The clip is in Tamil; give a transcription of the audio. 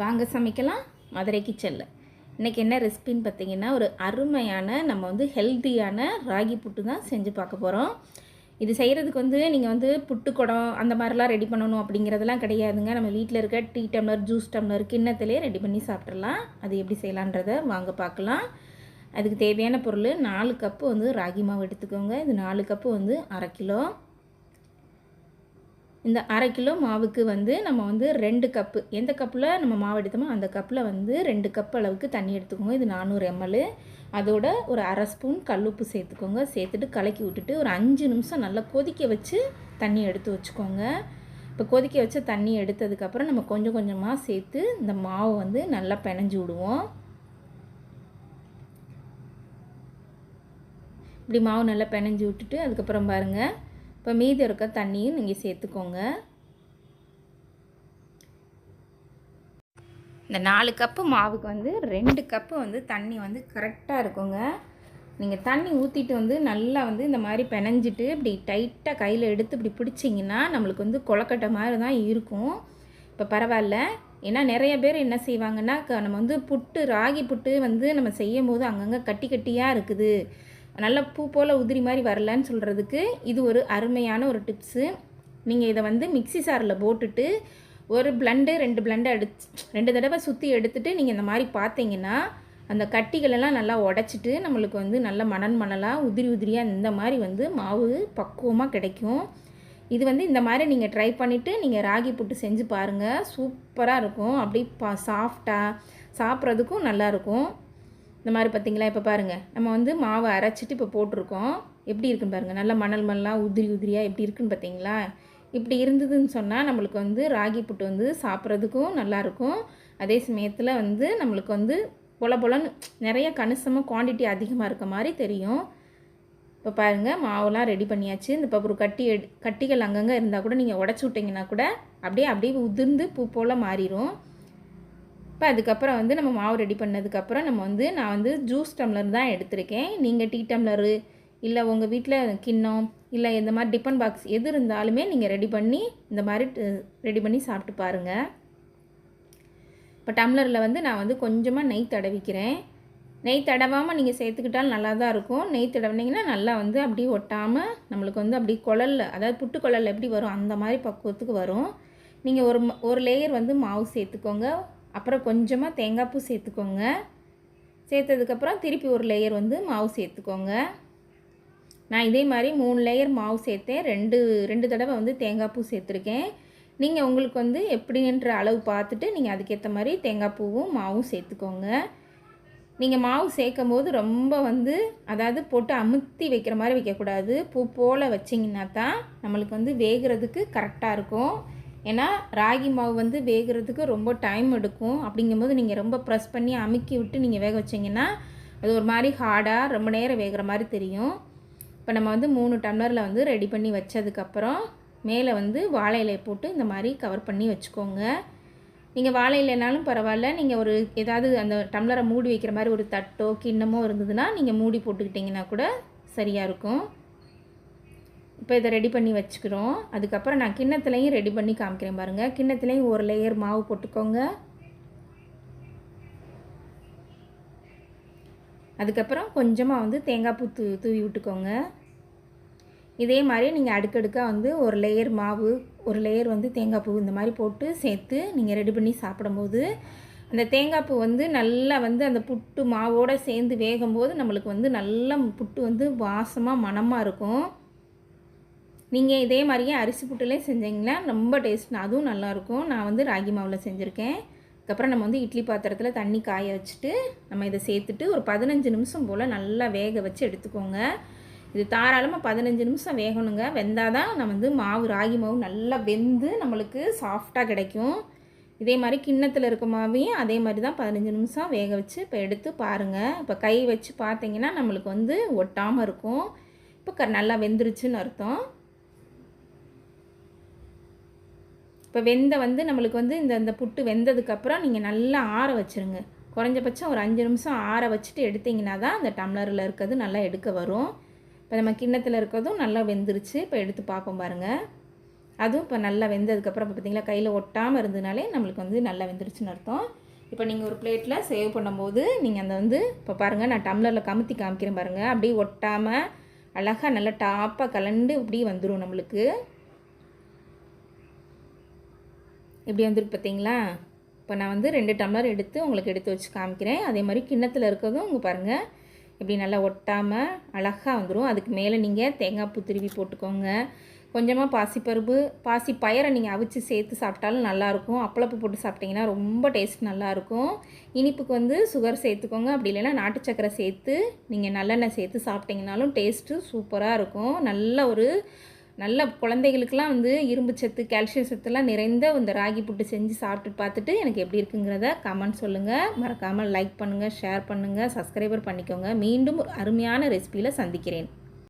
வாங்க சமைக்கலாம் மதுரை கிச்சனில் இன்றைக்கி என்ன ரெசிபின்னு பார்த்தீங்கன்னா ஒரு அருமையான நம்ம வந்து ஹெல்த்தியான ராகி புட்டு தான் செஞ்சு பார்க்க போகிறோம் இது செய்கிறதுக்கு வந்து நீங்கள் வந்து புட்டு குடம் அந்த மாதிரிலாம் ரெடி பண்ணணும் அப்படிங்கிறதெல்லாம் கிடையாதுங்க. நம்ம வீட்டில் இருக்க டீ டம்ளர் ஜூஸ் டம்ளர் கிண்ணத்துலேயே ரெடி பண்ணி சாப்பிட்றலாம் அது எப்படி செய்யலான்றதை வாங்க பார்க்கலாம். அதுக்கு தேவையான பொருள் நாலு கப்பு வந்து ராகி மாவு எடுத்துக்கோங்க. இது நாலு கப்பு வந்து அரை கிலோ. இந்த அரை கிலோ மாவுக்கு வந்து நம்ம வந்து ரெண்டு கப்பு எந்த கப்பில் நம்ம மாவு எடுத்தோமோ அந்த கப்பில் வந்து ரெண்டு கப் அளவுக்கு தண்ணி எடுத்துக்கோங்க. இது நானூறு எம்எல் அதோட ஒரு அரை ஸ்பூன் கல்லுப்பு சேர்த்துக்கோங்க. சேர்த்துட்டு கலக்கி விட்டுட்டு ஒரு அஞ்சு நிமிஷம் நல்லா கொதிக்க வச்சு தண்ணி எடுத்து வச்சுக்கோங்க. இப்போ கொதிக்க வச்ச தண்ணி எடுத்ததுக்கப்புறம் நம்ம கொஞ்சம் கொஞ்சமாக சேர்த்து இந்த மாவை வந்து நல்லா பிணைஞ்சு விடுவோம். இப்படி மாவு நல்லா பிணைஞ்சு விட்டுட்டு அதுக்கப்புறம் பாருங்கள் இப்போ மீதி இருக்க தண்ணியும் நீங்கள் சேர்த்துக்கோங்க. இந்த நாலு கப்பு மாவுக்கு வந்து ரெண்டு கப்பு வந்து தண்ணி வந்து கரெக்டாக இருக்குங்க. நீங்கள் தண்ணி ஊற்றிட்டு வந்து நல்லா வந்து இந்த மாதிரி பிணைஞ்சிட்டு இப்படி டைட்டாக கையில் எடுத்து இப்படி பிடிச்சிங்கன்னா நம்மளுக்கு வந்து கொலக்கட்டை மாதிரி தான் இருக்கும். இப்போ பரவாயில்ல. ஏன்னா நிறைய பேர் என்ன செய்வாங்கன்னா க- நம்ம வந்து புட்டு ராகி புட்டு வந்து நம்ம செய்யும் போது அங்கங்கே கட்டி கட்டியாக இருக்குது. நல்ல பூ போல் உதிரி மாதிரி வரலன்னு சொல்கிறதுக்கு இது ஒரு அருமையான ஒரு டிப்ஸு நீங்கள் இதை வந்து மிக்ஸி சாரில் போட்டுட்டு ஒரு பிளண்டு ரெண்டு பிளண்டு அடிச்சு ரெண்டு தடவை சுற்றி எடுத்துகிட்டு நீங்கள் இந்த மாதிரி பார்த்தீங்கன்னா அந்த கட்டிகளெல்லாம் நல்லா உடச்சிட்டு நம்மளுக்கு வந்து நல்ல மணல் மணலாக உதிரி உதிரியாக இந்த மாதிரி வந்து மாவு பக்குவமாக கிடைக்கும். இது வந்து இந்த மாதிரி நீங்கள் ட்ரை பண்ணிவிட்டு நீங்கள் ராகி புட்டு செஞ்சு பாருங்கள் சூப்பராக இருக்கும். அப்படி பா சாஃப்டாக சாப்பிட்றதுக்கும் நல்லாயிருக்கும் இந்த மாதிரி பார்த்தீங்களா? இப்போ பாருங்கள் நம்ம வந்து மாவை அரைச்சிட்டு இப்போ போட்டிருக்கோம். எப்படி இருக்குன்னு பாருங்கள் நல்ல மணல் மணலாக உதிரி உதிரியாக எப்படி இருக்குன்னு பார்த்தீங்களா? இப்படி இருந்ததுன்னு சொன்னால் நம்மளுக்கு வந்து ராகி புட்டு வந்து சாப்பிட்றதுக்கும் நல்லாயிருக்கும் அதே சமயத்தில் வந்து நம்மளுக்கு வந்து பொல பொலன்னு நிறைய கணிசமாக குவாண்டிட்டி அதிகமாக இருக்க மாதிரி தெரியும். இப்போ பாருங்கள் மாவுலாம் ரெடி பண்ணியாச்சு. இந்த இப்போ ஒரு கட்டி எடு கட்டிகள் அங்கங்கே இருந்தால் கூட நீங்கள் உடச்சி விட்டிங்கன்னா கூட அப்படியே அப்படியே உதிர்ந்து பூ போல் மாறிடும் இப்போ அதுக்கப்புறம் வந்து நம்ம மாவு ரெடி பண்ணதுக்கப்புறம் நம்ம வந்து நான் வந்து ஜூஸ் டம்ளர் தான் எடுத்திருக்கேன். நீங்கள் டீ டம்ளரு இல்லை உங்கள் வீட்டில் கிண்ணம் இல்லை இந்த மாதிரி டிஃபன் பாக்ஸ் எது இருந்தாலுமே நீங்கள் ரெடி பண்ணி இந்த மாதிரி ரெடி பண்ணி சாப்பிட்டு பாருங்கள் இப்போ டம்ளரில் வந்து நான் வந்து கொஞ்சமாக நெய் தடவிக்கிறேன். நெய் தடவாமல் நீங்கள் சேர்த்துக்கிட்டாலும் நல்லா தான் இருக்கும். நெய் தடவினீங்கன்னா நல்லா வந்து அப்படியே ஒட்டாமல் நம்மளுக்கு வந்து அப்படியே குழல்ல அதாவது புட்டு குழல்ல எப்படி வரும் அந்த மாதிரி பக்குவத்துக்கு வரும். நீங்கள் ஒரு ஒரு லேயர் வந்து மாவு சேர்த்துக்கோங்க. அப்புறம் கொஞ்சமாக தேங்காய் பூ சேர்த்துக்கோங்க. சேர்த்ததுக்கப்புறம் திருப்பி ஒரு லேயர் வந்து மாவு சேர்த்துக்கோங்க. நான் இதே மாதிரி மூணு லேயர் மாவு சேர்த்தேன். ரெண்டு ரெண்டு தடவை வந்து தேங்காய் பூ சேர்த்துருக்கேன். நீங்கள் உங்களுக்கு வந்து எப்படின்ற அளவு பார்த்துட்டு நீங்கள் அதுக்கேற்ற மாதிரி தேங்காய் பூவும் மாவும் சேர்த்துக்கோங்க. நீங்கள் மாவு சேர்க்கும் போது ரொம்ப வந்து அதாவது போட்டு அமுத்தி வைக்கிற மாதிரி வைக்கக்கூடாது. பூ போல் வச்சிங்கன்னா தான் நம்மளுக்கு வந்து வேகிறதுக்கு கரெக்டாக இருக்கும். ஏன்னா ராகி மாவு வந்து வேகிறதுக்கு ரொம்ப டைம் எடுக்கும். அப்படிங்கும்போது நீங்கள் ரொம்ப ப்ரெஸ் பண்ணி அமுக்கி விட்டு நீங்கள் வேக வச்சிங்கன்னா அது ஒரு மாதிரி ஹார்டாக ரொம்ப நேரம் வேகிற மாதிரி தெரியும். இப்போ நம்ம வந்து மூணு டம்ளரில் வந்து ரெடி பண்ணி வச்சதுக்கப்புறம் மேலே வந்து வாழை இலையை போட்டு இந்த மாதிரி கவர் பண்ணி வச்சுக்கோங்க. நீங்கள் வாழை இல்லைனாலும் பரவாயில்ல. நீங்கள் ஒரு ஏதாவது அந்த டம்ளரை மூடி வைக்கிற மாதிரி ஒரு தட்டோ கிண்ணமோ இருந்ததுன்னா நீங்கள் மூடி போட்டுக்கிட்டிங்கன்னா கூட சரியாக இருக்கும். இப்போ இதை ரெடி பண்ணி வச்சுக்கிறோம். அதுக்கப்புறம் நான் கிண்ணத்துலையும் ரெடி பண்ணி காமிக்கிறேன் பாருங்கள் கிண்ணத்துலேயும் ஒரு லேயர் மாவு போட்டுக்கோங்க. அதுக்கப்புறம் கொஞ்சமாக வந்து தேங்காய் பூ தூ தூவி விட்டுக்கோங்க. இதே மாதிரி நீங்கள் அடுக்கடுக்காக வந்து ஒரு லேயர் மாவு ஒரு லேயர் வந்து தேங்காய் பூ இந்த மாதிரி போட்டு சேர்த்து நீங்கள் ரெடி பண்ணி சாப்பிடும்போது அந்த தேங்காய் பூ வந்து நல்லா வந்து அந்த புட்டு மாவோடு சேர்ந்து வேகும்போது நம்மளுக்கு வந்து நல்லா புட்டு வந்து வாசமாக மணமாக இருக்கும். நீங்கள் இதே மாதிரியே அரிசி புட்டுலேயே செஞ்சீங்கன்னா ரொம்ப டேஸ்ட் அதுவும் நல்லாயிருக்கும். நான் வந்து ராகி மாவில் செஞ்சுருக்கேன். அதுக்கப்புறம் நம்ம வந்து இட்லி பாத்திரத்தில் தண்ணி காய வச்சுட்டு நம்ம இதை சேர்த்துட்டு ஒரு பதினஞ்சு நிமிஷம் போல் நல்லா வேக வச்சு எடுத்துக்கோங்க. இது தாராளமாக பதினஞ்சு நிமிஷம் வேகணுங்க. வெந்தால் தான் நம்ம வந்து மாவு ராகி மாவு நல்லா வெந்து நம்மளுக்கு சாஃப்டாக கிடைக்கும். இதே மாதிரி கிண்ணத்தில் இருக்க மாவையும் அதே மாதிரி தான் பதினஞ்சு நிமிஷம் வேக வச்சு இப்போ எடுத்து பாருங்கள் இப்போ கை வச்சு பார்த்தீங்கன்னா நம்மளுக்கு வந்து ஒட்டாமல் இருக்கும். இப்போ க நல்லா வெந்துருச்சுன்னு அர்த்தம். இப்போ வெந்த வந்து நம்மளுக்கு வந்து இந்த இந்த புட்டு வெந்ததுக்கப்புறம் நீங்கள் நல்லா ஆற வச்சுருங்க. குறைஞ்சபட்சம் ஒரு அஞ்சு நிமிஷம் ஆற வச்சுட்டு எடுத்தீங்கன்னா தான் அந்த டம்ளரில் இருக்கிறது நல்லா எடுக்க வரும். இப்போ நம்ம கிண்ணத்தில் இருக்கிறதும் நல்லா வெந்துருச்சு. இப்போ எடுத்து பார்ப்போம் பாருங்கள் அதுவும் இப்போ நல்லா வெந்ததுக்கப்புறம் இப்போ பார்த்தீங்களா கையில் ஒட்டாமல் இருந்ததுனாலே நம்மளுக்கு வந்து நல்லா வெந்துருச்சுன்னு அர்த்தம். இப்போ நீங்கள் ஒரு பிளேட்டில் சேவ் பண்ணும்போது நீங்கள் அந்த வந்து இப்போ பாருங்கள் நான் டம்ளரில் கமுத்தி காமிக்கிறேன் பாருங்கள் அப்படியே ஒட்டாமல் அழகாக நல்லா டாப்பாக கலண்டு இப்படி வந்துடும் நம்மளுக்கு. இப்படி வந்துருக்கு பார்த்தீங்களா? இப்போ நான் வந்து ரெண்டு டம்ளர் எடுத்து உங்களுக்கு எடுத்து வச்சு காமிக்கிறேன். அதே மாதிரி கிண்ணத்தில் இருக்கிறதும் இங்கே பாருங்கள் இப்படி நல்லா ஒட்டாமல் அழகாக வந்துடும் அதுக்கு மேலே நீங்கள் தேங்காய் பூ திருவி போட்டுக்கோங்க. கொஞ்சமாக பாசிப்பருப்பு பாசி பயரை நீங்கள் அவிச்சு சேர்த்து சாப்பிட்டாலும் நல்லாயிருக்கும். அப்பளப்பு போட்டு சாப்பிட்டிங்கன்னா ரொம்ப டேஸ்ட் நல்லாயிருக்கும். இனிப்புக்கு வந்து சுகர் சேர்த்துக்கோங்க. அப்படி இல்லைன்னா நாட்டு சக்கரை சேர்த்து நீங்கள் நல்லெண்ணெய் சேர்த்து சாப்பிட்டிங்கனாலும் டேஸ்ட்டு சூப்பராக இருக்கும். நல்ல ஒரு நல்ல குழந்தைகளுக்கெல்லாம் வந்து இரும்பு சத்து கால்சியம் சத்துலாம் நிறைந்த இந்த ராகி புட்டு செஞ்சு சாப்பிட்டு பார்த்துட்டு எனக்கு எப்படி இருக்குங்கிறத கமெண்ட் சொல்லுங்கள் மறக்காமல் லைக் பண்ணுங்கள் ஷேர் பண்ணுங்கள் சப்ஸ்கிரைபர் பண்ணிக்கோங்க. மீண்டும் ஒரு அருமையான ரெசிபியில் சந்திக்கிறேன்.